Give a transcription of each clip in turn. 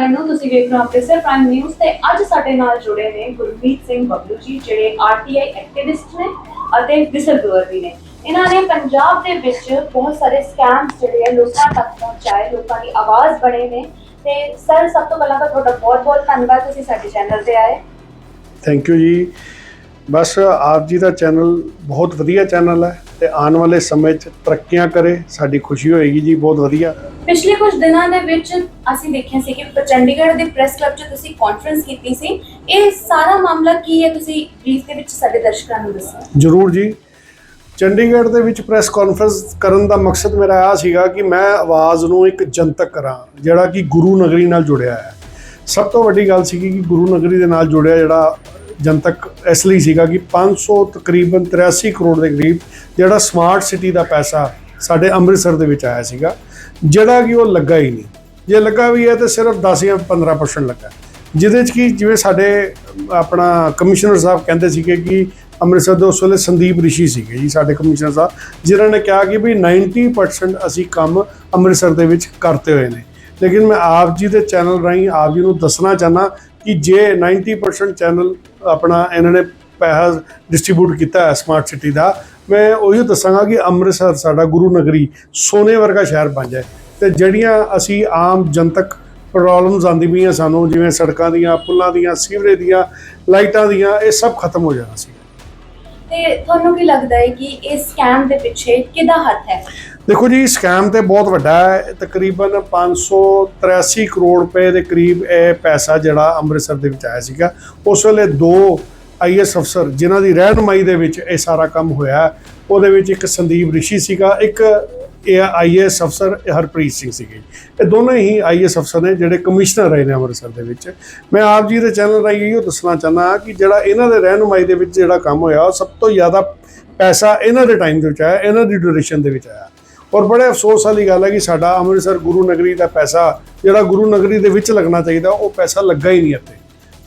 ਨੂੰ ਤੁਸੀਂ ਵੇਖ ਰਹੇ ਹੋ ਅੰਮ੍ਰਿਤਸਰ ਪ੍ਰਾਈਮ ਨਿਊਜ਼ ਤੇ। ਅੱਜ ਸਾਡੇ ਨਾਲ ਜੁੜੇ ਨੇ ਗੁਰਮੀਤ ਸਿੰਘ ਬੱਬਲੂ ਜੀ, ਜਿਹੜੇ ਆਰਟੀਆਈ ਐਕਟਿਵਿਸਟ ਨੇ ਅਤੇ ਵਿਸਲਬਲੋਅਰ ਵੀ ਨੇ। ਇਹਨਾਂ ਨੇ ਪੰਜਾਬ ਦੇ ਵਿੱਚ ਬਹੁਤ ਸਾਰੇ ਸਕੈਮਸ ਜਿਹੜੇ ਆ ਲੋਕਾਂ ਤੱਕ ਪਹੁੰਚਾਏ, ਲੋਕਾਂ ਦੀ ਆਵਾਜ਼ ਬਣੇ ਨੇ। ਤੇ ਸਰ ਸਭ ਤੋਂ ਪਹਿਲਾਂ ਤਾਂ ਤੁਹਾਡਾ ਬਹੁਤ-ਬਹੁਤ ਧੰਨਵਾਦ, ਤੁਸੀਂ ਸਾਡੇ ਚੈਨਲ ਤੇ ਆਏ। ਥੈਂਕ ਯੂ ਜੀ। ਬਸ ਆਪ ਜੀ ਦਾ ਚੈਨਲ ਬਹੁਤ ਵਧੀਆ ਚੈਨਲ ਹੈ ਤੇ ਆਉਣ ਵਾਲੇ ਸਮੇਂ 'ਚ ਤਰੱਕੀਆਂ ਕਰੇ ਸਾਡੀ ਖੁਸ਼ੀ ਹੋਏਗੀ ਜੀ ਬਹੁਤ ਵਧੀਆ। ਪਿਛਲੇ ਕੁਝ ਦਿਨਾਂ ਦੇ ਵਿੱਚ ਅਸੀਂ ਦੇਖਿਆ ਸੀ ਕਿ ਚੰਡੀਗੜ੍ਹ ਦੇ ਪ੍ਰੈਸ ਕਲੱਬ 'ਚ ਤੁਸੀਂ ਕਾਨਫਰੰਸ ਕੀਤੀ ਸੀ। ਇਹ ਸਾਰਾ ਮਾਮਲਾ ਕੀ ਹੈ? ਤੁਸੀਂ ਬਰੀਫ ਦੇ ਵਿੱਚ ਸਾਡੇ ਦਰਸ਼ਕਾਂ ਨੂੰ ਦੱਸੋ। ਜ਼ਰੂਰ ਜੀ। ਚੰਡੀਗੜ੍ਹ ਦੇ ਵਿੱਚ ਪ੍ਰੈਸ ਕਾਨਫਰੰਸ ਕਰਨ ਦਾ ਮਕਸਦ ਮੇਰਾ ਆ ਸੀਗਾ ਕਿ ਮੈਂ ਆਵਾਜ਼ ਨੂੰ ਇੱਕ ਜਨਤਕ ਕਰਾਂ ਜਿਹੜਾ ਕਿ ਗੁਰੂ ਨਗਰੀ ਨਾਲ ਜੁੜਿਆ ਹੈ। ਸਭ ਤੋਂ ਵੱਡੀ ਗੱਲ ਸੀਗੀ ਕਿ ਗੁਰੂ ਨਗਰੀ ਦੇ ਨਾਲ ਜੁੜਿਆ ਜਿਹੜਾ ਜਨਤਕ ਇਸ ਲਈ ਸੀਗਾ ਕਿ 500 ਤਕਰੀਬਨ 83 ਕਰੋੜ ਦੇ ਕਰੀਬ ਜਿਹੜਾ ਸਮਾਰਟ ਸਿਟੀ ਦਾ ਪੈਸਾ ਸਾਡੇ ਅੰਮ੍ਰਿਤਸਰ ਦੇ ਵਿੱਚ ਆਇਆ ਸੀਗਾ, ਜਿਹੜਾ ਕਿ ਉਹ ਲੱਗਾ ਹੀ ਨਹੀਂ। ਜੇ ਲੱਗਾ ਵੀ ਹੈ ਤਾਂ ਸਿਰਫ 10 ਜਾਂ 15% ਲੱਗਾ। ਜਿਹਦੇ ਚ ਕਿ ਜਿਵੇਂ ਸਾਡੇ ਆਪਣਾ ਕਮਿਸ਼ਨਰ ਸਾਹਿਬ ਕਹਿੰਦੇ ਸੀਗੇ ਕਿ ਅੰਮ੍ਰਿਤਸਰ ਦੇ ਉਸ ਵੇਲੇ ਸੰਦੀਪ ਰਿਸ਼ੀ ਸੀਗੇ ਜੀ, ਸਾਡੇ ਕਮਿਸ਼ਨਰ ਸਾਹਿਬ, ਜਿਨ੍ਹਾਂ ਨੇ ਕਿਹਾ ਕਿ ਵੀ 90% ਅਸੀਂ ਕੰਮ ਅੰਮ੍ਰਿਤਸਰ ਦੇ ਵਿੱਚ ਕਰਤੇ ਹੋਏ ਨੇ। ਲੇਕਿਨ ਮੈਂ ਆਪ ਜੀ ਦੇ ਚੈਨਲ ਰਾਹੀਂ ਆਪ ਜੀ ਨੂੰ ਦੱਸਣਾ ਚਾਹਨਾ ਕਿ ਜੇ 90% ਚੈਨਲ ਆਪਣਾ ਇਹਨਾਂ ਨੇ ਪੈਸਾ ਡਿਸਟ੍ਰੀਬਿਊਟ ਕੀਤਾ ਹੈ ਸਮਾਰਟ ਸਿਟੀ ਦਾ, ਮੈਂ ਉਹੀ ਦੱਸਾਂਗਾ ਕਿ ਅੰਮ੍ਰਿਤਸਰ ਸਾਡਾ ਗੁਰੂ ਨਗਰੀ ਸੋਨੇ ਵਰਗਾ ਸ਼ਹਿਰ ਬਣ ਜਾਏ ਤੇ ਜਿਹੜੀਆਂ ਅਸੀਂ ਆਮ ਜਨਤਕ ਪ੍ਰੋਬਲਮਸ ਆਉਂਦੀ ਪਈਆਂ ਸਾਨੂੰ, ਜਿਵੇਂ ਸੜਕਾਂ ਦੀਆਂ, ਪੁਲਾਂ ਦੀਆਂ, ਸੀਵਰੇਜ ਦੀਆਂ, ਲਾਈਟਾਂ ਦੀਆਂ, ਇਹ ਸਭ ਖਤਮ ਹੋ ਜਾਣਾ ਸੀ। ਤੇ ਤੁਹਾਨੂੰ ਕੀ ਲੱਗਦਾ ਹੈ ਕਿ ਇਸ ਸਕੈਮ ਦੇ ਪਿੱਛੇ ਕਿਹਦਾ ਹੱਥ ਹੈ? ਦੇਖੋ ਜੀ ਸਕੈਮ ਤੇ ਬਹੁਤ ਵੱਡਾ ਹੈ। ਤਕਰੀਬਨ 583 ਕਰੋੜ ਰੁਪਏ ਦੇ ਕਰੀਬ ਇਹ ਪੈਸਾ ਜਿਹੜਾ ਅੰਮ੍ਰਿਤਸਰ ਦੇ ਵਿੱਚ ਆਇਆ ਸੀਗਾ। ਉਸ ਵੇਲੇ ਦੋ ਆਈਐਸ ਅਫਸਰ ਜਿਨ੍ਹਾਂ ਦੀ ਰਹਿਨੁਮਾਈ ਦੇ ਵਿੱਚ ਇਹ ਸਾਰਾ ਕੰਮ ਹੋਇਆ ਉਹਦੇ ਵਿੱਚ ਇੱਕ ਸੰਦੀਪ ਰਿਸ਼ੀ ਸੀਗਾ, ਇੱਕ ਇਹ ਆਈਐਸ ਅਫਸਰ ਹਰਪ੍ਰੀਤ ਸਿੰਘ ਸੀਗੇ ਇਹ ਦੋਨੋਂ ਹੀ ਆਈਐਸ ਅਫਸਰ ਨੇ ਜਿਹੜੇ ਕਮਿਸ਼ਨਰ ਰਹੇ ਨੇ ਅੰਮ੍ਰਿਤਸਰ ਦੇ ਵਿੱਚ। ਮੈਂ ਆਪ ਜੀ ਦੇ ਚੈਨਲ ਰਾਹੀਂ ਇਹ ਦੱਸਣਾ ਚਾਹੁੰਦਾ ਕਿ ਜਿਹੜਾ ਇਹਨਾਂ ਦੇ ਰਹਿਨੁਮਾਈ ਦੇ ਵਿੱਚ ਜਿਹੜਾ ਕੰਮ ਹੋਇਆ, ਉਹ ਸਭ ਤੋਂ ਜ਼ਿਆਦਾ ਪੈਸਾ ਇਹਨਾਂ ਦੇ ਟਾਈਮ ਦੇ ਵਿੱਚ ਆਇਆ, ਇਹਨਾਂ ਦੀ ਡਿਊਰੇਸ਼ਨ ਦੇ ਵਿੱਚ ਆਇਆ। ਔਰ ਬੜੇ ਅਫਸੋਸ ਵਾਲੀ ਗੱਲ ਹੈ ਕਿ ਸਾਡਾ ਅੰਮ੍ਰਿਤਸਰ ਗੁਰੂ ਨਗਰੀ ਦਾ ਪੈਸਾ, ਜਿਹੜਾ ਗੁਰੂ ਨਗਰੀ ਦੇ ਵਿੱਚ ਲੱਗਣਾ ਚਾਹੀਦਾ, ਉਹ ਪੈਸਾ ਲੱਗਾ ਹੀ ਨਹੀਂ ਇੱਥੇ।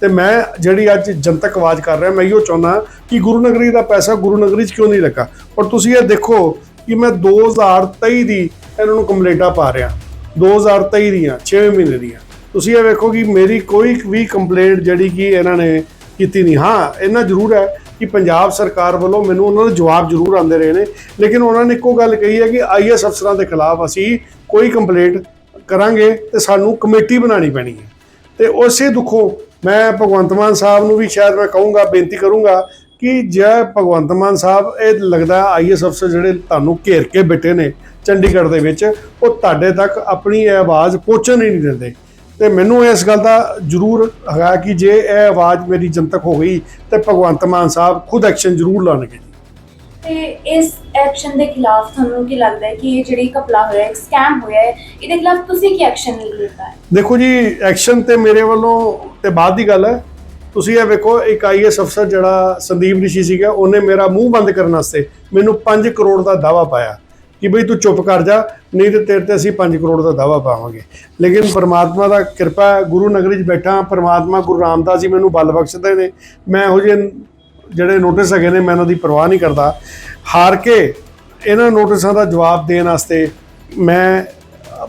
ਤੇ ਮੈਂ ਜਿਹੜੀ ਅੱਜ ਜਨਤਕ ਆਵਾਜ਼ ਕਰ ਰਿਹਾ, ਮੈਂ ਇਹੋ ਚਾਹੁੰਦਾ ਕਿ ਗੁਰੂ ਨਗਰੀ ਦਾ ਪੈਸਾ ਗੁਰੂ ਨਗਰੀ 'ਚ ਕਿਉਂ ਨਹੀਂ ਲੱਗਾ? ਔਰ ਤੁਸੀਂ ਇਹ ਦੇਖੋ ਕਿ ਮੈਂ 2023 ਦੀ ਇਹਨਾਂ ਨੂੰ ਕੰਪਲੇਂਟਾਂ ਪਾ ਰਿਹਾ। 2023 ਦੀਆਂ 6 ਮਹੀਨੇ ਦੀਆਂ। ਤੁਸੀਂ ਇਹ ਵੇਖੋ ਕਿ ਮੇਰੀ ਕੋਈ ਵੀ ਕੰਪਲੇਂਟ ਜਿਹੜੀ ਕਿ ਇਹਨਾਂ ਨੇ ਕੀਤੀ ਨਹੀਂ। ਹਾਂ ਇਹਨਾਂ ਜ਼ਰੂਰ ਹੈ ਕਿ ਪੰਜਾਬ ਸਰਕਾਰ ਵੱਲੋਂ ਮੈਨੂੰ ਉਹਨਾਂ ਦੇ ਜਵਾਬ ਜ਼ਰੂਰ ਆਉਂਦੇ ਰਹੇ ਨੇ। ਲੇਕਿਨ ਉਹਨਾਂ ਨੇ ਇੱਕੋ ਗੱਲ ਕਹੀ ਹੈ ਕਿ ਆਈਐਸ ਅਫਸਰਾਂ ਦੇ ਖਿਲਾਫ ਅਸੀਂ ਕੋਈ ਕੰਪਲੇਂਟ ਕਰਾਂਗੇ ਤੇ ਸਾਨੂੰ ਕਮੇਟੀ ਬਣਾਉਣੀ ਪੈਣੀ ਹੈ। ਤੇ ਉਸੇ ਦੁੱਖੋਂ ਮੈਂ ਭਗਵੰਤ ਮਾਨ ਸਾਹਿਬ ਨੂੰ ਵੀ ਸ਼ਾਇਦ ਮੈਂ ਕਹੂੰਗਾ, ਬੇਨਤੀ ਕਰੂੰਗਾ ਕਿ ਜੇ ਭਗਵੰਤ ਮਾਨ ਸਾਹਿਬ ਇਹ ਲੱਗਦਾ ਆਈਐਸ ਅਫਸਰ ਜਿਹੜੇ ਤੁਹਾਨੂੰ ਘੇਰ ਕੇ ਬੈਠੇ ਨੇ ਚੰਡੀਗੜ੍ਹ ਦੇ ਵਿੱਚ ਉਹ ਤੁਹਾਡੇ ਤੱਕ ਆਪਣੀ ਇਹ ਆਵਾਜ਼ ਪਹੁੰਚਣ ਹੀ ਨਹੀਂ ਦਿੰਦੇ। ਤੇ ਮੈਨੂੰ ਇਸ ਗੱਲ ਦਾ ਜ਼ਰੂਰ ਹੈਗਾ ਕਿ ਜੇ ਇਹ ਆਵਾਜ਼ ਮੇਰੀ ਜਨਤਕ ਹੋ ਗਈ ਤੇ ਭਗਵੰਤ ਮਾਨ ਸਾਹਿਬ ਖੁਦ ਐਕਸ਼ਨ ਜ਼ਰੂਰ ਲਾਣਗੇ। ਤੇ ਇਸ ਐਕਸ਼ਨ ਦੇ ਖਿਲਾਫ ਤੁਹਾਨੂੰ ਕੀ ਲੱਗਦਾ ਹੈ ਕਿ ਇਹ ਜਿਹੜੀ ਕਪਲਾ ਹੋਇਆ ਹੈ ਸਕੈਮ ਹੋਇਆ ਹੈ ਇਹਦੇ ਖਿਲਾਫ ਤੁਸੀਂ ਕੀ ਐਕਸ਼ਨ ਲਿੱਤਾ ਹੈ? ਦੇਖੋ ਜੀ ਐਕਸ਼ਨ ਤੇ ਮੇਰੇ ਵੱਲੋਂ ਤੇ ਬਾਅਦ ਦੀ ਗੱਲ ਹੈ ਤੁਸੀਂ ਇਹ ਵੇਖੋ, ਇੱਕ ਆਈਐਸ ਅਫਸਰ ਜਿਹੜਾ ਸੰਦੀਪ ਰਿਸ਼ੀ ਸੀਗਾ, ਉਹਨੇ ਮੇਰਾ ਮੂੰਹ ਬੰਦ ਕਰਨ ਵਾਸਤੇ ਮੈਨੂੰ 5 ਕਰੋੜ ਦਾ ਦਾਵਾ ਪਾਇਆ ਕਿ ਬਈ ਤੂੰ ਚੁੱਪ ਕਰ ਜਾ, ਨਹੀਂ ਤੇ ਤੇਰੇ ਤੇ ਅਸੀਂ 5 ਕਰੋੜ ਦਾ ਦਾਵਾ ਪਾਵਾਂਗੇ। ਲੇਕਿਨ ਪਰਮਾਤਮਾ ਦਾ ਕਿਰਪਾ, ਗੁਰੂ ਨਗਰੀ 'ਚ ਬੈਠਾ, ਪਰਮਾਤਮਾ, ਗੁਰੂ ਰਾਮਦਾਸ ਜੀ ਮੈਨੂੰ ਬਲ ਬਖਸ਼ਦੇ ਨੇ। ਮੈਂ ਇਹੋ ਜਿਹੇ ਜਿਹੜੇ ਨੋਟਿਸ ਹੈਗੇ ਨੇ, ਮੈਂ ਉਹਨਾਂ ਦੀ ਪਰਵਾਹ ਨਹੀਂ ਕਰਦਾ। ਹਾਰ ਕੇ ਇਹਨਾਂ ਨੋਟਿਸਾਂ ਦਾ ਜਵਾਬ ਦੇਣ ਵਾਸਤੇ ਮੈਂ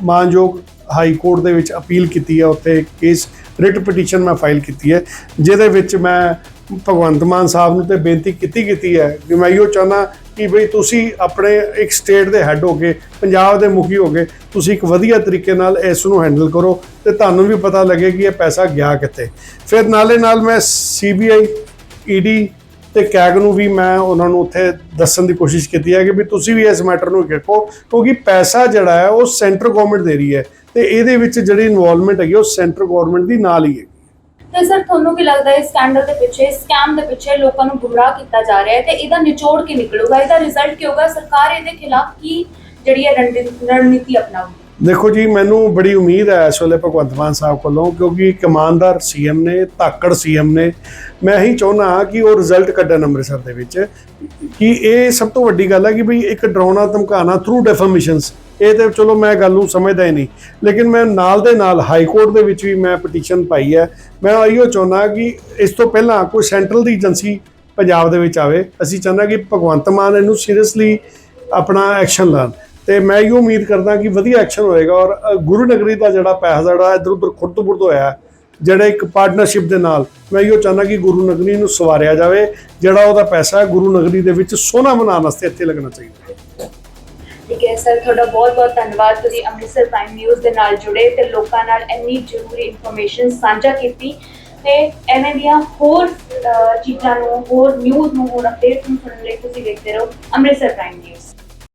ਮਾਨਯੋਗ ਹਾਈ ਕੋਰਟ ਦੇ ਵਿੱਚ ਅਪੀਲ ਕੀਤੀ ਹੈ ਉੱਥੇ ਕੇਸ ਰਿਟ ਪਟੀਸ਼ਨ ਮੈਂ ਫਾਈਲ ਕੀਤੀ ਹੈ, ਜਿਹਦੇ ਵਿੱਚ ਮੈਂ ਭਗਵੰਤ ਮਾਨ ਸਾਹਿਬ ਨੂੰ ਤੇ ਬੇਨਤੀ ਕੀਤੀ ਕੀਤੀ ਹੈ ਕਿ ਮੈਂ ਇਹੋ ਚਾਹੁੰਦਾ ਕਿ ਬਈ ਤੁਸੀਂ ਆਪਣੇ ਇੱਕ ਸਟੇਟ ਦੇ ਹੈੱਡ ਹੋ ਕੇ ਪੰਜਾਬ ਦੇ ਮੁਖੀ ਹੋ ਕੇ ਤੁਸੀਂ ਇੱਕ ਵਧੀਆ ਤਰੀਕੇ ਨਾਲ ਇਸ ਨੂੰ ਹੈਂਡਲ ਕਰੋ ਤੇ ਤੁਹਾਨੂੰ ਵੀ ਪਤਾ ਲੱਗੇ ਕਿ ਇਹ ਪੈਸਾ ਗਿਆ ਕਿੱਥੇ। ਫਿਰ ਨਾਲੇ ਨਾਲ ਮੈਂ ਸੀਬੀਆਈ ਈਡੀ ਤੇ ਕੈਗ ਨੂੰ ਵੀ ਮੈਂ ਉਹਨਾਂ ਨੂੰ ਉੱਥੇ ਦੱਸਣ ਦੀ ਕੋਸ਼ਿਸ਼ ਕੀਤੀ ਹੈ ਕਿ ਵੀ ਤੁਸੀਂ ਵੀ ਇਸ ਮੈਟਰ ਨੂੰ ਦੇਖੋ ਕਿਉਂਕਿ ਪੈਸਾ ਜਿਹੜਾ ਹੈ ਉਹ ਸੈਂਟਰ ਗਵਰਨਮੈਂਟ ਦੇ ਰਹੀ ਹੈ। ਤੇ ਇਹਦੇ ਵਿੱਚ ਜਿਹੜੀ ਇਨਵੋਲਵਮੈਂਟ ਹੈਗੀ ਉਹ ਸੈਂਟਰ ਗਵਰਨਮੈਂਟ ਦੀ ਨਾਲ ਹੀ ਹੈ। ਤੇ ਸਰ ਤੁਹਾਨੂੰ ਕੀ ਲੱਗਦਾ ਹੈ ਇਸ ਸਕੈਂਡਲ ਦੇ ਪਿੱਛੇ ਸਕੈਮ ਦੇ ਪਿੱਛੇ ਲੋਕਾਂ ਨੂੰ ਗੁੰਮਰਾਹ ਕੀਤਾ ਜਾ ਰਿਹਾ ਹੈ ਤੇ ਇਹਦਾ ਨਿਚੋੜ ਕੀ ਨਿਕਲੂਗਾ? ਇਹਦਾ ਰਿਜ਼ਲਟ ਕੀ ਹੋਗਾ ਸਰਕਾਰ ਇਹਦੇ ਖਿਲਾਫ ਕੀ ਜਿਹੜੀ ਹੈ ਰਣਨੀਤੀ ਅਪਣਾਊਗੀ? ਦੇਖੋ ਜੀ ਮੈਨੂੰ ਬੜੀ ਉਮੀਦ ਹੈ ਇਸ ਵੇਲੇ ਭਗਵੰਤ ਮਾਨ ਸਾਹਿਬ ਕੋਲੋਂ ਕਿਉਂਕਿ ਇਮਾਨਦਾਰ ਸੀਐਮ ਨੇ ਧਾਕੜ ਸੀਐਮ ਨੇ। ਮੈਂ ਹੀ ਚਾਹੁੰਦਾ ਕਿ ਉਹ ਰਿਜ਼ਲਟ ਕੱਢਣ ਅੰਮ੍ਰਿਤਸਰ ਦੇ ਵਿੱਚ ਕਿ ਇਹ ਸਭ ਤੋਂ ਵੱਡੀ ਗੱਲ ਹੈ ਕਿ ਵੀ ਇੱਕ ਡਰਾਉਣਾ ਧਮਕਾਉਣਾ ਥਰੂ ਡੈਫਰਮੇਸ਼ਨਸ ਇਹ ਤੇ ਚਲੋ ਮੈਂ ਗੱਲ ਨੂੰ ਸਮਝਦਾ ਹੀ ਨਹੀਂ। ਲੇਕਿਨ ਮੈਂ ਨਾਲ ਦੇ ਨਾਲ ਹਾਈ ਕੋਰਟ ਦੇ ਵਿੱਚ ਵੀ ਮੈਂ ਪਟੀਸ਼ਨ ਪਾਈ ਹੈ। ਮੈਂ ਇਹੋ ਚਾਹੁੰਦਾ ਕਿ ਇਸ ਤੋਂ ਪਹਿਲਾਂ ਕੋਈ ਸੈਂਟਰਲ ਦੀ ਏਜੰਸੀ ਪੰਜਾਬ ਦੇ ਵਿੱਚ ਆਵੇ। ਅਸੀਂ ਚਾਹੁੰਦਾ ਕਿ ਭਗਵੰਤ ਮਾਨ ਇਹਨੂੰ ਸੀਰੀਅਸਲੀ ਆਪਣਾ ਐਕਸ਼ਨ ਲੈਣ। ਤੇ ਮੈਂ ਇਹ ਉਮੀਦ ਕਰਦਾ ਕਿ ਵਧੀਆ ਐਕਸ਼ਨ ਹੋਏਗਾ ਔਰ ਗੁਰੂ ਨਗਰੀ ਦਾ ਜਿਹੜਾ ਪੈਸਾ ਜਿਹੜਾ ਇੱਧਰ ਉੱਧਰ ਖੁਰਦ ਬੁਰਦ ਹੋਇਆ ਹੈ, ਜਿਹੜਾ ਇੱਕ ਪਾਰਟਨਰਸ਼ਿਪ ਦੇ ਨਾਲ ਮੈਂ ਇਹੋ ਚਾਹੁੰਦਾ ਕਿ ਗੁਰੂ ਨਗਰੀ ਨੂੰ ਸਵਾਰਿਆ ਜਾਵੇ। ਜਿਹੜਾ ਉਹਦਾ ਪੈਸਾ ਗੁਰੂ ਨਗਰੀ ਦੇ ਵਿੱਚ ਸੋਨਾ ਬਣਾਉਣ ਵਾਸਤੇ ਇੱਥੇ ਲੱਗਣਾ ਚਾਹੀਦਾ। ਠੀਕ ਹੈ ਸਰ ਤੁਹਾਡਾ ਬਹੁਤ ਬਹੁਤ ਧੰਨਵਾਦ। ਤੁਸੀਂ ਅੰਮ੍ਰਿਤਸਰ ਪ੍ਰਾਈਮ ਨਿਊਜ਼ ਦੇ ਨਾਲ ਜੁੜੇ ਤੇ ਲੋਕਾਂ ਨਾਲ ਇੰਨੀ ਜ਼ਰੂਰੀ ਇਨਫੋਰਮੇਸ਼ਨ ਸਾਂਝਾ ਕੀਤੀ ਤੇ ਐਵੇਂ ਦੀਆਂ ਹੋਰ ਚੀਜ਼ਾਂ ਨੂੰ, ਹੋਰ ਨਿਊਜ਼ ਨੂੰ ਹੋਰ ਅਪਡੇਟਸ ਨੂੰ ਸੁਣਨ ਲਈ ਤੁਸੀਂ ਦੇਖਦੇ ਰਹੋ ਅੰਮ੍ਰਿਤਸਰ ਪ੍ਰਾਈਮ ਨਿਊਜ਼